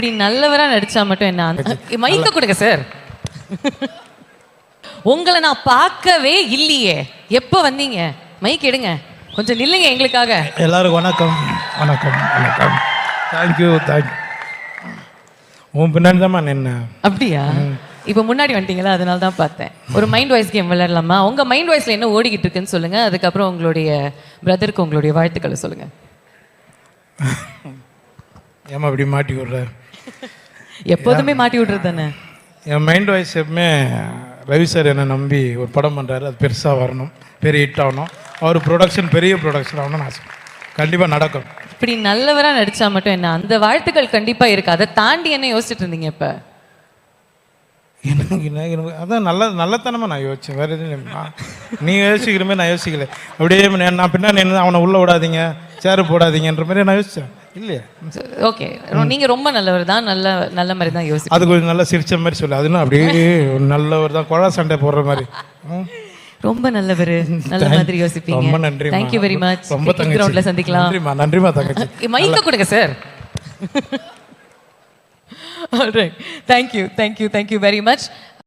இப்படி நல்லவரா நடிச்சா மட்டும் என்ன மைக்க கொடுங்க சார் உங்களை நான் பார்க்கவே இல்லையே. எப்போ வந்தீங்க? மைக் எடுங்க. கொஞ்சம் நில்லுங்க எங்களுக்காக. எல்லாருக்கும் வணக்கம். வணக்கம் வணக்கம். தேங்க்யூ தேங்க்யூ உன் பின்னாடி தான்மா நின்ன. அப்படியா? இப்போ முன்னாடி வந்துட்டீங்களா? அதனால தான் பார்த்தேன். ஒரு மைண்ட் வாய்ஸ் கேம் விளையாடலாமா? உங்க மைண்ட் வாய்ஸ்ல என்ன ஓடிக்கிட்டு இருக்குன்னு சொல்லுங்க. அதுக்கப்புறம் உங்களுடைய பிரதருக்கு உங்களுடைய வாழ்த்துக்களை சொல்லுங்க. ஏமா இப்படி மாட்டி விடுற? எப்போதுமே மாட்டி விடுறது தானே? என் மைண்ட் வாய்ஸ் எப்பவுமே ரவி சார் என்னை நம்பி ஒரு படம் பண்ணுறாரு அது பெருசாக வரணும். பெரிய ஹிட் ஆகணும். அவர் ப்ரொடக்ஷன் பெரிய ப்ரொடக்ஷன் ஆகணும்னு ஆசை கண்டிப்பாக நடக்கும். இப்படி நல்லவரா நடிச்சா மட்டும் என்ன? அந்த வாழ்த்துக்கள் கண்டிப்பா இருக்கு. அதை தாண்டி என்ன யோசிச்சுட்டு இருந்தீங்க இப்ப? எனக்கு என்ன- எனக்கு அதான் நல்ல நல்லத்தனமாக நான் யோசிச்சேன். வேறு எதுவும் நீ யோசிக்கிற மாதிரி நான் யோசிக்கல. அப்படியே நான் பின்னாடி நின்று அவனை உள்ளே விடாதீங்க. சேரு போடாதீங்கன்ற மாதிரி நான் யோசித்தேன் இல்லையா? ஓகே. நீங்க ரொம்ப நல்லவர் தான். நல்ல நல்ல மாதிரி தான் யோசி அது கொஞ்சம் நல்லா சிரிச்ச மாதிரி சொல்லு. அதுன்னு அப்படியே நல்லவர் தான். குழா சண்டை போடுற மாதிரி. ரொம்ப நல்லவர். நல்ல மாதிரி யோசிப்பீங்க. ரொம்ப நன்றிம்மா. தேங்க்யூ வெரி மச் ரொம்ப கிரவுண்ட்ல சந்திக்கலாம். நன்றிம்மா. நன்றிம்மா தங்கச்சி. மைக்க கொடுங்க sir alright thank you thank you thank you very much